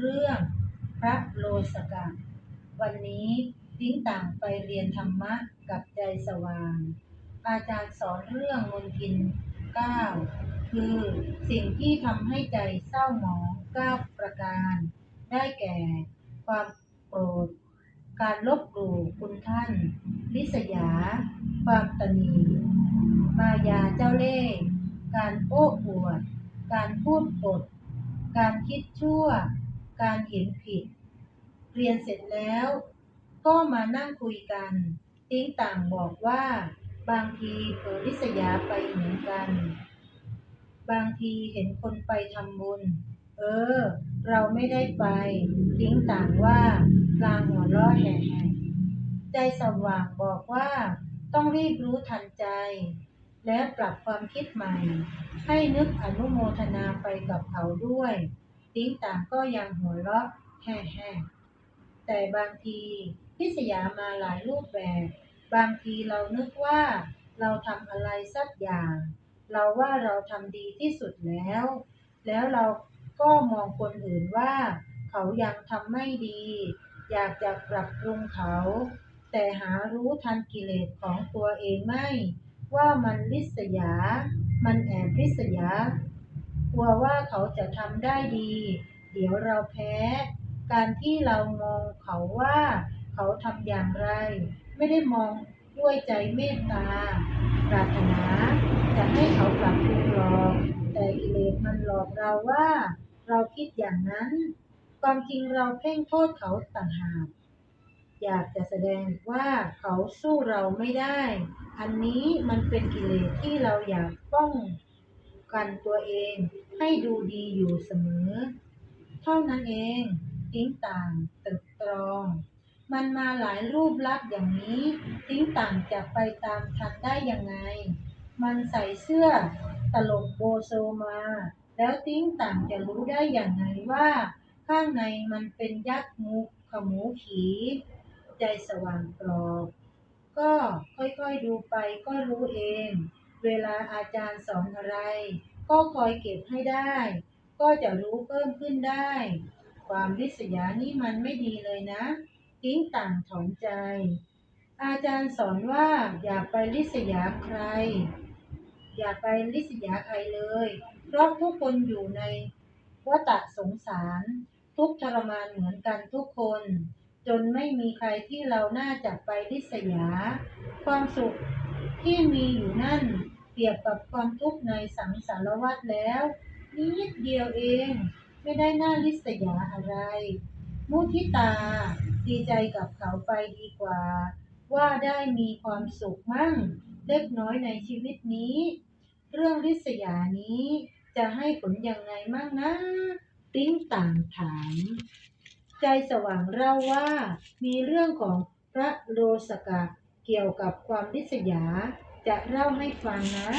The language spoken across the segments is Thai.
เรื่องพระโลสกะวันนี้ติ้งต่างไปเรียนธรรมะกับใจสว่าง อาจารย์สอนเรื่องมนทินเก้าคือสิ่งที่ทำให้ใจเศร้าหมองเก้าประการ ได้แก่ ความโกรธ การลบหลู่คุณท่าน ลิษยา ความตนีมายาเจ้าเล่ห์การโอ้อวด การพูดปด การคิดชั่ว การเห็นผิด เรียนเสร็จแล้ว ก็มานั่งคุยกัน ติ้งต่างบอกว่า บางทีเผลอลิษยาไปเหมือนกัน บางทีเห็นคนไปทำบุญ เออ เราไม่ได้ไป ติ้งต่างว่าลางหัวเราะแห่ใจสว่างบอกว่าต้องรีบรู้ทันใจ และปรับความคิดใหม่ ให้นึกอนุโมทนาไปกับเขาด้วย ติ้งต่างก็ยังหัวเราะแห่ๆแต่บางทีพิษยามาหลายรูปแบบ บางทีเรานึกว่า เราทำอะไรสักอย่าง เราว่าเราทำดีที่สุดแล้ว แล้วเราก็มองคนอื่นว่า เขายังทำไม่ดี อยากจะปรับปรุงเขา แต่หารู้ทันกิเลสของตัวเองไม่ ว่ามันลิษยา มันแอบลิษยา ลัวว่าเขาจะทำได้ดี เดี๋ยวเราแพ้ การที่เรามองเขาว่าเขาทำอย่างไร ไม่ได้มองด้วยใจเมตตา ปรารถนาจะให้เขาปรับปรุงหรอกแต่กิเลสมันหลอกเราว่า เราคิดอย่างนั้น ความจริงเราเพ่งโทษเขาต่างหากอยากจะแสดงว่าเขาสู้เราไม่ได้ อันนี้มันเป็นกิเลสที่เราอยากป้อง กันตัวเองให้ดูดีอยู่เสมอ เท่านั้นเองทิ้งต่างตึกตรอง มันมาหลายรูปลักษณ์อย่างนี้ ทิ้งต่างจะไปตามทันได้ยังไง มันใส่เสื้อตลกโบโซมา แล้วติ้งต่างจะรู้ได้อย่างไงว่า ข้างในมันเป็นยักษ์งูขมูขี ใจสว่างกรอบ ก็ค่อยๆดูไปก็รู้เอง เวลาอาจารย์สอนอะไร ก็คอยเก็บให้ได้ ก็จะรู้เพิ่มขึ้นได้ ความริษยานี่มันไม่ดีเลยนะ ทิ้งต่างถอนใจ อาจารย์สอนว่าอย่าไปริษยาใคร อย่าไปริษยาใครเลย เพราะทุกคนอยู่ในวัฏสงสาร ทุกทรมานเหมือนกันทุกคน จนไม่มีใครที่เราน่าจะไปริษยา ความสุข ที่มีอยู่นั่นเปรียบกับความทุกข์ในสังสารวัฏแล้วนิดเดียวเองไม่ได้น่าริษยาอะไร มุทิตา ดีใจกับเขาไปดีกว่า ว่าได้มีความสุขมั่ง เล็กน้อยในชีวิตนี้ เรื่องริษยานี้จะให้ผลยังไงมั่งนะติ้งต่างถาม ใจสว่างเล่าว่ามีเรื่องของพระโลสกะ เกี่ยวกับความริษยาจะเล่าให้ฟังนะ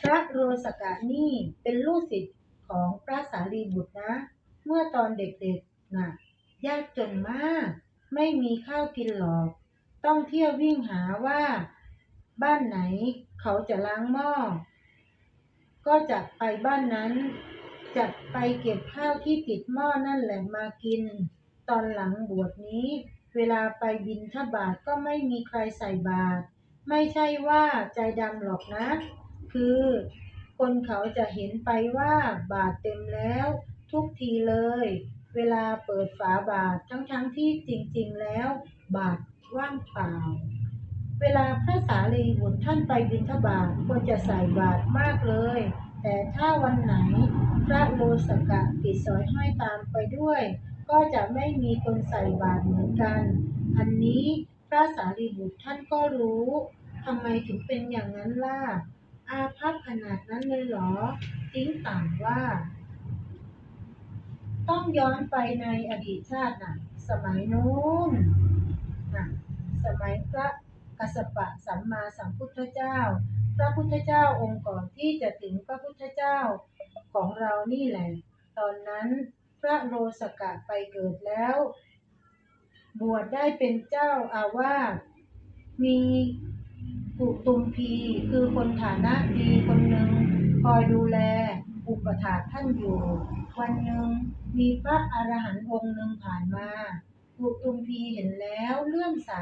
พระโรสกะนี่เป็นลูกศิษย์ของพระสารีบุตรนะ เมื่อตอนเด็กๆน่ะยากจนมาก ไม่มีข้าวกินหรอก ต้องเที่ยววิ่งหาว่า บ้านไหนเขาจะล้างหม้อ ก็จะไปบ้านนั้น จะไปเก็บข้าวที่ติดหม้อนั่นแหละมากิน ตอนหลังบวชนี้ เวลาไปบินทบาทก็ไม่มีใครใส่บาตรไม่ใช่ว่าใจดำหรอกนะ คือ คนเขาจะเห็นไปว่าบาทเต็มแล้ว ทุกทีเลย เวลาเปิดฝาบาททั้งๆทที่จริงๆแล้ว บาทว่างเปล่า เวลาพระสารีบุตรท่านไปบิณฑบาตควรจะใส่บาตรมากเลย แต่ถ้าวันไหนพระโลสกะติดสอยห้อยตามไปด้วย ก็จะไม่มีคนใส่บาตรเหมือนกัน อันนี้พระสารีบุตรท่านก็รู้ทำไมถึงเป็นอย่างนั้นล่ะ อาภัพขนาดนั้นเลยเหรอ ทิ้งต่างว่า ต้องย้อนไปในอดีตชาติน่ะ สมัยนู้นน่ะ สมัยพระกัสสปะสัมมาสัมพุทธเจ้า พระพุทธเจ้าองค์ก่อนที่จะถึงพระพุทธเจ้าของเรานี่แหละ ตอนนั้น พระโลสกะไปเกิดแล้ว บวชได้เป็นเจ้าอาวาสมีปุตุมพีคือคนฐานะดีคนหนึ่งคอยดูแลอุปถาท่านอยู่ วันหนึ่งมีพระอรหันต์องค์หนึ่งผ่านมากุตุมพีเห็นแล้วเลื่อมใส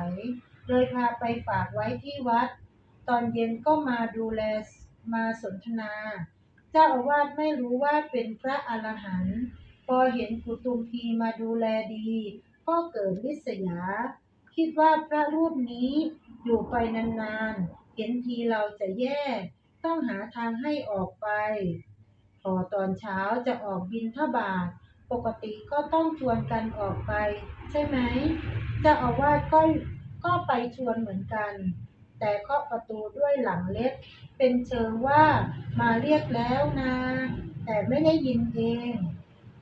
เลยพาไปฝากไว้ที่วัด ตอนเย็นก็มาดูแลมาสนทนา เจ้าอาวาสไม่รู้ว่าเป็นพระอรหันต์ อเห็นกุตุมพีมาดูแลดี ก็เกิดริษยา คิดว่าพระรูปนี้อยู่ไปนานๆ เห็นทีเราจะแย่ ต้องหาทางให้ออกไป พอตอนเช้าจะออกบินทบาท ปกติก็ต้องชวนกันออกไป ใช่ไหมจ้าอาว่าก็ก็ไปชวนเหมือนกัน แต่เคาะประตูด้วยหลังเล็ก เป็นเชิงว่ามาเรียกแล้วนะ แต่ไม่ได้ยินเอง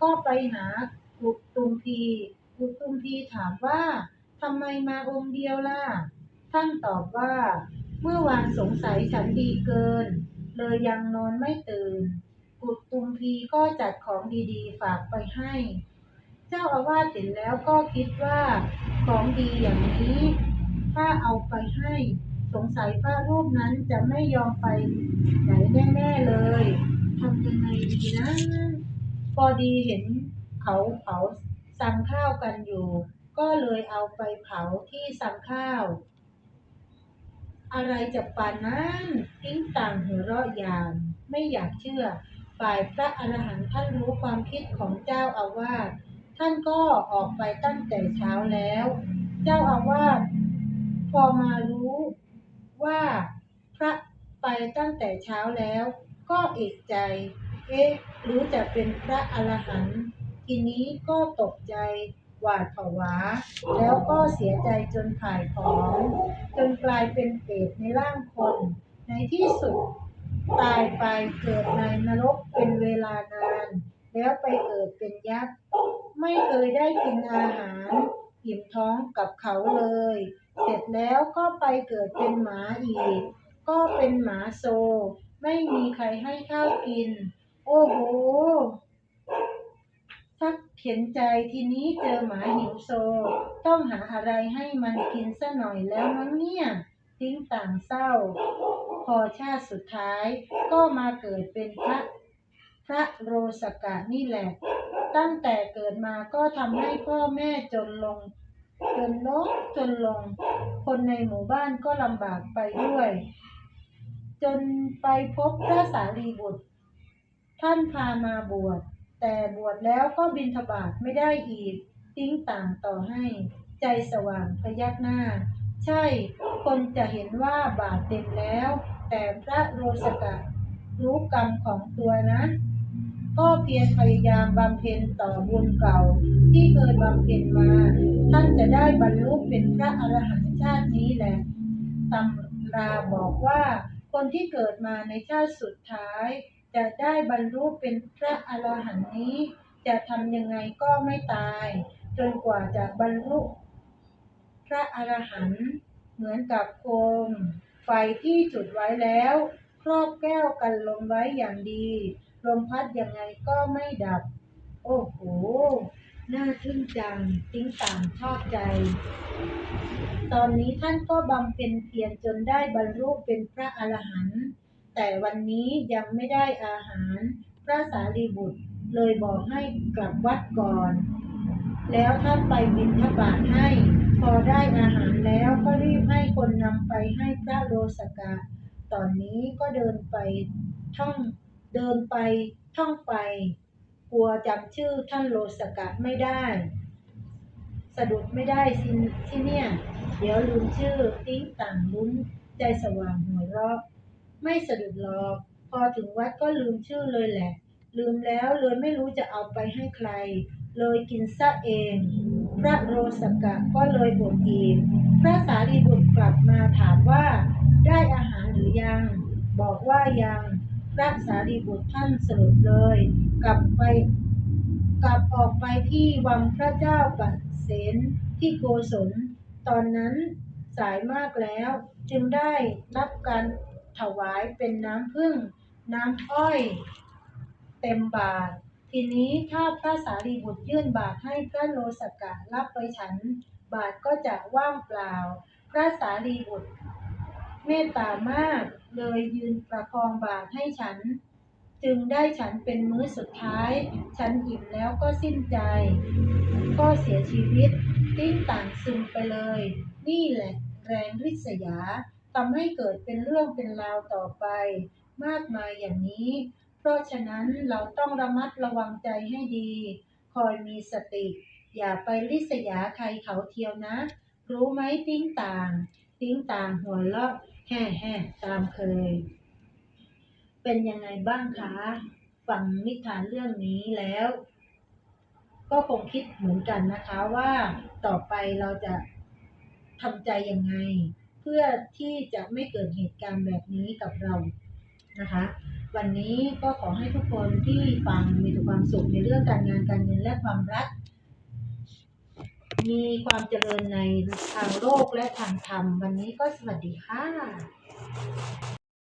ก็ไปหากุตุมพีกุตุมพีถามว่าทำไมมาองค์เดียวล่ะ ท่านตอบว่า เมื่อวานสงสัยฉันดีเกิน เลยยังนอนไม่ตื่น กุตุมพีก็จัดของดีๆ ฝากไปให้ เจ้าอาวาสเห็นแล้วก็คิดว่า ของดีอย่างนี้ ถ้าเอาไปให้ สงสัยพระรูปนั้นจะไม่ยอมไปไหนแน่ๆเลยทำยังไงดีนะ พอดีเห็นเขาเผาสังข้าวกันอยู่ ก็เลยเอาไปเผาที่สังข้าว อะไรจะปานนั้นทิ้งต่างหัวเราะอยางไม่อยากเชื่อ ฝ่ายพระอรหันต์ท่านรู้ความคิดของเจ้าอาวาสท่านก็ออกไปตั้งแต่เช้าแล้ว เจ้าอาวาสพอมารู้ว่าพระไปตั้งแต่เช้าแล้ว ก็เอกใจ เอ๊ะหรือจะเป็นพระอรหันต์ทีนี้ก็ตกใจหวาดผวา แล้วก็เสียใจจนผ่ายผอมจนกลายเป็นเปรตในร่างคน ในที่สุดตายไปเกิดในนรกเป็นเวลานาน แล้วไปเกิดเป็นยักษ์ ไม่เคยได้กินอาหารอิ่มท้องกับเขาเลย เสร็จแล้วก็ไปเกิดเป็นหมาอีก ก็เป็นหมาโซ ไม่มีใครให้ข้าวกิน โอ้โหชักเข็นใจทีนี้เจอหมาหิวโซ ต้องหาอะไรให้มันกินซะหน่อยแล้วมั้งเนี่ย ทิ้งต่างเศร้า พอชาติสุดท้ายก็มาเกิดเป็นพระพระโรสกะนี่แหละ ตั้งแต่เกิดมาก็ทำให้พ่อแม่จนลง จนลงจนลง คนในหมู่บ้านก็ลำบากไปด้วย จนไปพบพระสารีบุตร ท่านพามาบวช แต่บวชแล้วก็บินทบาทไม่ได้อีกทิ้งต่างต่อให้ ใจสว่างพยักหน้า ใช่ คนจะเห็นว่าบาทเต็มแล้ว แต่พระโรสกะรู้กรรมของตัวนะ ก็เพียรพยายามบำเพ็ญต่อบุญเก่า ที่เคยบำเพ็ญมา ท่านจะได้บรรลุเป็นพระอรหันต์ชาตินี้แหละตำราบอกว่าคนที่เกิดมาในชาติสุดท้าย จะได้บรรลุเป็นพระอรหันต์นี้ จะทำยังไงก็ไม่ตาย จนกว่าจะบรรลุพระอรหันต์เหมือนกับโคม ไฟที่จุดไว้แล้ว ครอบแก้วกันลมไว้อย่างดีลมพัดยังไงก็ไม่ดับ โอ้โห น่าทึ่งจังติ้งต่างชอบใจ ตอนนี้ท่านก็บำเพ็ญเพียรจนได้บรรลุเป็นพระอรหันต์ แต่วันนี้ยังไม่ได้อาหาร พระสารีบุตรเลยบอกให้กลับวัดก่อน แล้วท่านไปบิณฑบาตให้ พอได้อาหารแล้วก็รีบให้คนนำไปให้พระโลสกะ ตอนนี้ก็เดินไปท่องเดินไปท่องไป กลัวจำชื่อท่านโลสกะไม่ได้ สะดุดไม่ได้สิที่เนี่ย เดี๋ยวลืมชื่อติ้งต่างลุ้นใจสว่างหัวเราะ ไม่สะดุดหรอก พอถึงวัดก็ลืมชื่อเลยแหละ ลืมแล้วเลยไม่รู้จะเอาไปให้ใคร เลยกินซะเอง พระโรสกะก็เลยอดอีก พระสารีบุตรกลับมาถามว่า ได้อาหารหรือยัง บอกว่ายังพระสารีบุตรท่านสรุปเลย กลับไปกลับออกไปที่วังพระเจ้าปัเสนที่โกศล ตอนนั้นสายมากแล้วจึงได้รับการ ถวายเป็นน้ำผึ้งน้ำอ้อย เต็มบาท ทีนี้ถ้าพระสารีบุตรยื่นบาทให้พระโลสกะรับไปฉัน บาทก็จะว่างเปล่า พระสารีบุตร เมตตามากเลยยืนประคองบาทให้ฉัน จึงได้ฉันเป็นมื้อสุดท้าย ฉันอิ่มแล้วก็สิ้นใจ ก็เสียชีวิต ติ้งต่างซึมไปเลย นี่แหละแรงริษยา ทำให้เกิดเป็นเรื่องเป็นราวต่อไป มากมายอย่างนี้ เพราะฉะนั้นเราต้องระมัดระวังใจให้ดี คอยมีสติ อย่าไปริษยาใครเขาเทียวนะ รู้ไหมติ้งต่าง ติ้งต่างหัวเราะแห่แห่ตามเคย เป็นยังไงบ้างคะฟังนิทานเรื่องนี้แล้ว ก็คงคิดเหมือนกันนะคะว่าต่อไปเราจะทำใจยังไง พื่อที่จะไม่เกิดเหตุการณ์แบบนี้กับเรานะคะ วันนี้ก็ขอให้ทุกคนที่ฟังมีแต่ความสุขในเรื่องการงานการเงินและความรัก มีความเจริญในทางโลกและทางธรรม วันนี้ก็สวัสดีค่ะ